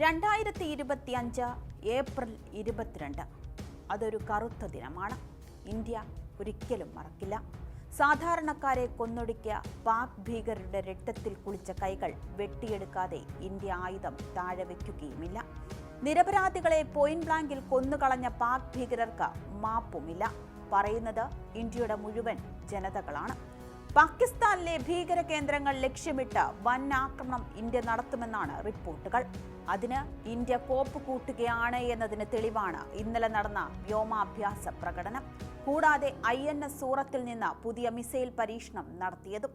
രണ്ടായിരത്തി ഇരുപത്തി അഞ്ച് ഏപ്രിൽ ഇരുപത്തിരണ്ട്. അതൊരു കറുത്ത ദിനമാണ്. ഇന്ത്യ ഒരിക്കലും മറക്കില്ല. സാധാരണക്കാരെ കൊന്നൊടുക്കിയ പാക് ഭീകരരുടെ രക്തത്തിൽ കുളിച്ച കൈകൾ വെട്ടിയെടുക്കാതെ ഇന്ത്യ ആയുധം താഴെ വയ്ക്കുകയുമില്ല നിരപരാധികളെ പോയിന്റ് ബ്ലാങ്കിൽ കൊന്നുകളഞ്ഞ പാക് ഭീകരർക്ക് മാപ്പുമില്ല. പറയുന്നത് ഇന്ത്യയുടെ മുഴുവൻ ജനതകളാണ്. പാകിസ്ഥാനിലെ ഭീകര കേന്ദ്രങ്ങൾ ലക്ഷ്യമിട്ട് വൻ ആക്രമണം ഇന്ത്യ നടത്തുമെന്നാണ് റിപ്പോർട്ടുകൾ. അതിന് ഇന്ത്യ കോപ്പ് കൂട്ടുകയാണ് എന്നതിന് തെളിവാണ് ഇന്നലെ നടന്ന വ്യോമാഭ്യാസ പ്രകടനം. കൂടാതെ ഐ എൻ എസ് സൂറത്തിൽ നിന്ന് പുതിയ മിസൈൽ പരീക്ഷണം നടത്തിയതും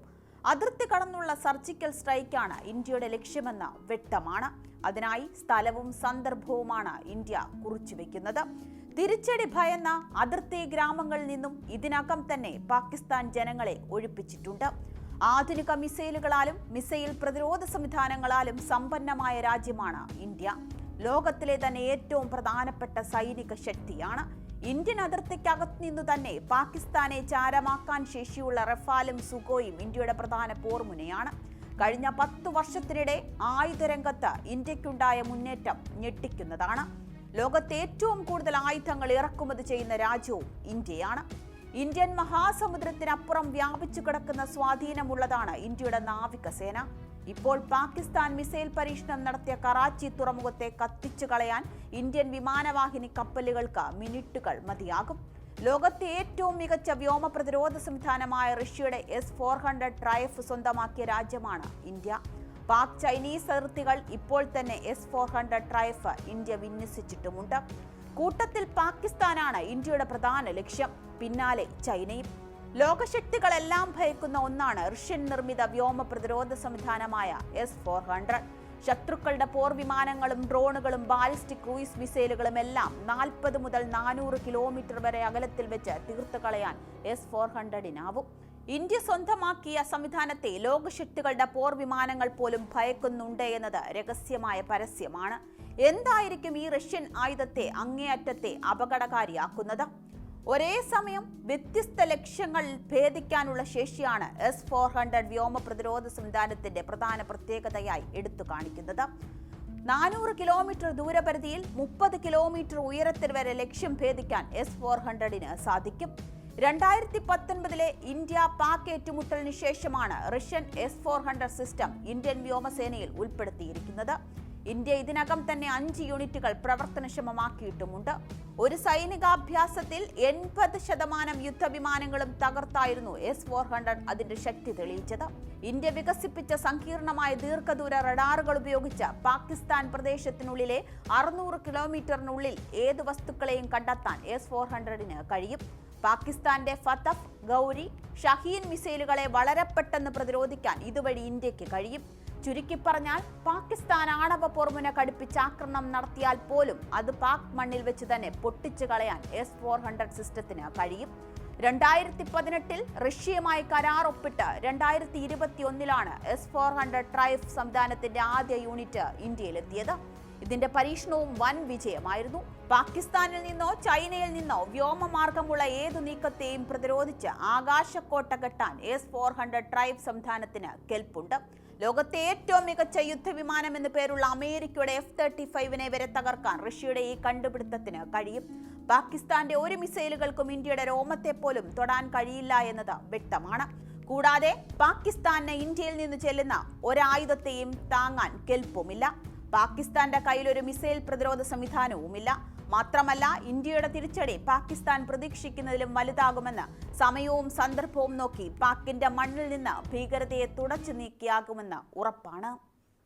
അതിർത്തി കടന്നുള്ള സർജിക്കൽ സ്ട്രൈക്കാണ് ഇന്ത്യയുടെ ലക്ഷ്യമെന്ന് വ്യക്തമാണ്. അതിനായി സ്ഥലവും സന്ദർഭവുമാണ് ഇന്ത്യ കുറിച്ചുവെക്കുന്നത്. തിരിച്ചടി ഭയന്ന അതിർത്തി ഗ്രാമങ്ങളിൽ നിന്നും ഇതിനകം തന്നെ പാകിസ്ഥാൻ ജനങ്ങളെ ഒഴിപ്പിച്ചിട്ടുണ്ട്. ആധുനിക മിസൈലുകളാലും മിസൈൽ പ്രതിരോധ സംവിധാനങ്ങളാലും സമ്പന്നമായ രാജ്യമാണ് ഇന്ത്യ. ലോകത്തിലെ തന്നെ ഏറ്റവും പ്രധാനപ്പെട്ട സൈനിക ശക്തിയാണ്. ഇന്ത്യൻ അതിർത്തിക്കകത്ത് നിന്നു തന്നെ പാകിസ്ഥാനെ ചാരമാക്കാൻ ശേഷിയുള്ള റഫാലും സുഗോയും ഇന്ത്യയുടെ പ്രധാന പോർമുനയാണ്. കഴിഞ്ഞ പത്തു വർഷത്തിനിടെ ആയുധരംഗത്ത് ഇന്ത്യക്കുണ്ടായ മുന്നേറ്റം ഞെട്ടിക്കുന്നതാണ്. ലോകത്തെ ഏറ്റവും കൂടുതൽ ആയുധങ്ങൾ ഇറക്കുമതി ചെയ്യുന്ന രാജ്യവും ഇന്ത്യയാണ്. ഇന്ത്യൻ മഹാസമുദ്രത്തിനപ്പുറം വ്യാപിച്ചു കിടക്കുന്ന സ്വാധീനമുള്ളതാണ് ഇന്ത്യയുടെ നാവികസേന. ഇപ്പോൾ പാകിസ്ഥാൻ മിസൈൽ പരീക്ഷണം നടത്തിയ കറാച്ചി തുറമുഖത്തെ കത്തിച്ചു കളയാൻ ഇന്ത്യൻ വിമാനവാഹിനി കപ്പലുകൾക്ക് മിനിറ്റുകൾ മതിയാകും. ലോകത്തെ ഏറ്റവും മികച്ച വ്യോമ പ്രതിരോധ സംവിധാനമായ റഷ്യയുടെ എസ് ഫോർ ഹൺഡ്രഡ് ട്രയഫ് സ്വന്തമാക്കിയ രാജ്യമാണ് ഇന്ത്യ. പാക് ചൈനീസ് അതിർത്തികൾ ഇപ്പോൾ തന്നെ S four hundred Triumf India വിന്യസിച്ചിട്ടുമുണ്ട്. കൂട്ടത്തിൽ പാകിസ്ഥാനാണ് ഇന്ത്യയുടെ പ്രധാന ലക്ഷ്യം. പിന്നാലെ ചൈനയും. ലോകശക്തികളെല്ലാം ഭയക്കുന്ന ഒന്നാണ് റഷ്യൻ നിർമ്മിത വ്യോമ പ്രതിരോധ സംവിധാനമായ എസ് ഫോർ ഹൺഡ്രഡ്. ശത്രുക്കളുടെ പോർ വിമാനങ്ങളും ഡ്രോണുകളും ബാലിസ്റ്റിക് ക്രൂയിസ് മിസൈലുകളും എല്ലാം നാൽപ്പത് മുതൽ നാനൂറ് കിലോമീറ്റർ വരെ അകലത്തിൽ വെച്ച് തീർത്തു കളയാൻ എസ് ഫോർ ഹൺഡ്രഡിനാവും. ഇന്ത്യ സ്വന്തമാക്കിയ സംവിധാനത്തെ ലോകശക്തികളുടെ പോർ വിമാനങ്ങൾ പോലും ഭയക്കുന്നുണ്ട് എന്നത് രഹസ്യമായ പരസ്യമാണ്. എന്തായിരിക്കും ഈ റഷ്യൻ ആയുധത്തെ അങ്ങേയറ്റത്തെ അപകടകാരിയാക്കുന്നത്? ഒരേ സമയം വ്യത്യസ്ത ലക്ഷ്യങ്ങൾ ഭേദിക്കാനുള്ള ശേഷിയാണ് എസ് ഫോർ ഹൺഡ്രഡ് വ്യോമ പ്രതിരോധ സംവിധാനത്തിന്റെ പ്രധാന പ്രത്യേകതയായി എടുത്തു കാണിക്കുന്നത്. നാനൂറ് കിലോമീറ്റർ ദൂരപരിധിയിൽ മുപ്പത് കിലോമീറ്റർ ഉയരത്തിൽ വരെ ലക്ഷ്യം ഭേദിക്കാൻ എസ് ഫോർ ഹൺഡ്രഡിന് സാധിക്കും. രണ്ടായിരത്തി പത്തൊൻപതിലെ ഇന്ത്യ പാക് ഏറ്റുമുട്ടലിന് ശേഷമാണ് Russian S four hundred system Indian വ്യോമസേനയിൽ ഉൾപ്പെടുത്തിയിരിക്കുന്നത്. ഇന്ത്യ ഇതിനകം തന്നെ അഞ്ച് യൂണിറ്റുകൾ പ്രവർത്തനക്ഷമമാക്കിയിട്ടുമുണ്ട്. ഒരു സൈനികാഭ്യാസത്തിൽ എൺപത് ശതമാനം യുദ്ധവിമാനങ്ങളും തകർത്തായിരുന്നു എസ് ഫോർ ഹൺഡ്രഡ് അതിന്റെ ശക്തി തെളിയിച്ചത്. ഇന്ത്യ വികസിപ്പിച്ച സങ്കീർണമായ ദീർഘദൂര റഡാറുകൾ ഉപയോഗിച്ച് പാകിസ്ഥാൻ പ്രദേശത്തിനുള്ളിലെ അറുന്നൂറ് കിലോമീറ്ററിനുള്ളിൽ ഏത് വസ്തുക്കളെയും കണ്ടെത്താൻ എസ് ഫോർ ഹൺഡ്രഡിന് കഴിയും. പാകിസ്ഥാന്റെ ഫതഫ് ഗൗരി ഷഹീൻ മിസൈലുകളെ വളരെ പെട്ടെന്ന് പ്രതിരോധിക്കാൻ ഇതുവഴി ഇന്ത്യയ്ക്ക് കഴിയും. ചുരുക്കി പറഞ്ഞാൽ പാകിസ്ഥാൻ ആണവ പോർമുന കടുപ്പിച്ച് ആക്രമണം നടത്തിയാൽ പോലും അത് പാക് മണ്ണിൽ വെച്ച് തന്നെ പൊട്ടിച്ചു കളയാൻ എസ് ഫോർ ഹൺഡ്രഡ് സിസ്റ്റത്തിന് കഴിയും. രണ്ടായിരത്തി പതിനെട്ടിൽ റഷ്യയുമായി കരാർ ഒപ്പിട്ട് രണ്ടായിരത്തി ഇരുപത്തി ഒന്നിലാണ് എസ് ഫോർ ഹൺഡ്രഡ് ട്രൈഫ് സംവിധാനത്തിന്റെ ആദ്യ യൂണിറ്റ് ഇന്ത്യയിലെത്തിയത്. ഇതിന്റെ പരീക്ഷണവും വൻ വിജയമായിരുന്നു. പാകിസ്ഥാനിൽ നിന്നോ ചൈനയിൽ നിന്നോ വ്യോമമാർഗമുള്ള ഏതു നീക്കത്തെയും പ്രതിരോധിച്ച് ആകാശക്കോട്ട കെട്ടാൻ എസ് ഫോർ ഹൺഡ്രഡ് ട്രൈബ് സംവിധാനത്തിന് കെൽപ്പുണ്ട്. ലോകത്തെ ഏറ്റവും മികച്ച യുദ്ധവിമാനം എന്ന് പേരുള്ള അമേരിക്കയുടെ എഫ് തേർട്ടി ഫൈവിനെ വരെ തകർക്കാൻ റഷ്യയുടെ ഈ കണ്ടുപിടുത്തത്തിന് കഴിയും. പാകിസ്ഥാന്റെ ഒരു മിസൈലുകൾക്കും ഇന്ത്യയുടെ രോമത്തെ പോലും തൊടാൻ കഴിയില്ല എന്നത് വ്യക്തമാണ്. കൂടാതെ പാകിസ്ഥാന് ഇന്ത്യയിൽ നിന്ന് ചെല്ലുന്ന ഒരായുധത്തെയും താങ്ങാൻ കെൽപ്പുമില്ല. പാകിസ്ഥാന്റെ കയ്യിൽ ഒരു മിസൈൽ പ്രതിരോധ സംവിധാനവുമില്ല. മാത്രമല്ല ഇന്ത്യയുടെ തിരിച്ചടി പാകിസ്ഥാൻ പ്രതീക്ഷിക്കുന്നതിലും വലുതാകുമെന്ന് സമയവും സന്ദർഭവും നോക്കി പാക്കിന്റെ മണ്ണിൽ നിന്ന് ഭീകരതയെ തുടച്ചു നീക്കിയാകുമെന്ന് ഉറപ്പാണ്.